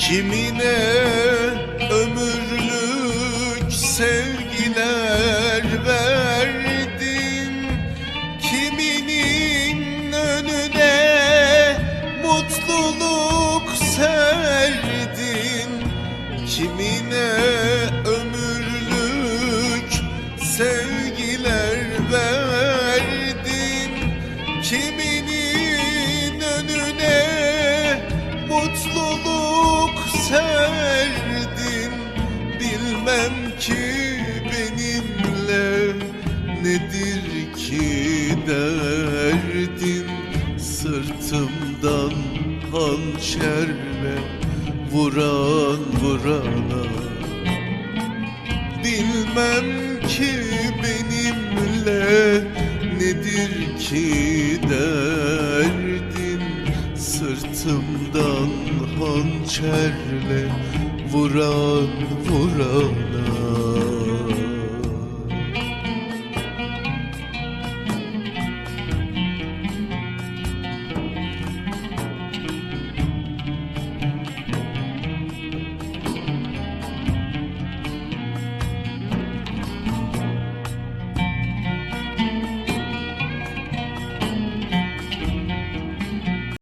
Kimine ömürlük sevgiler verdin Kiminin önüne mutluluk serdin Kimine ömürlük sevgiler verdin Kiminin önüne mutluluk serdin Bilmem ki benimle nedir ki derdin. Sırtımdan hançerle vuran vurana. Bilmem ki benimle nedir ki derdin Sırtımdan hançerle vuran vurana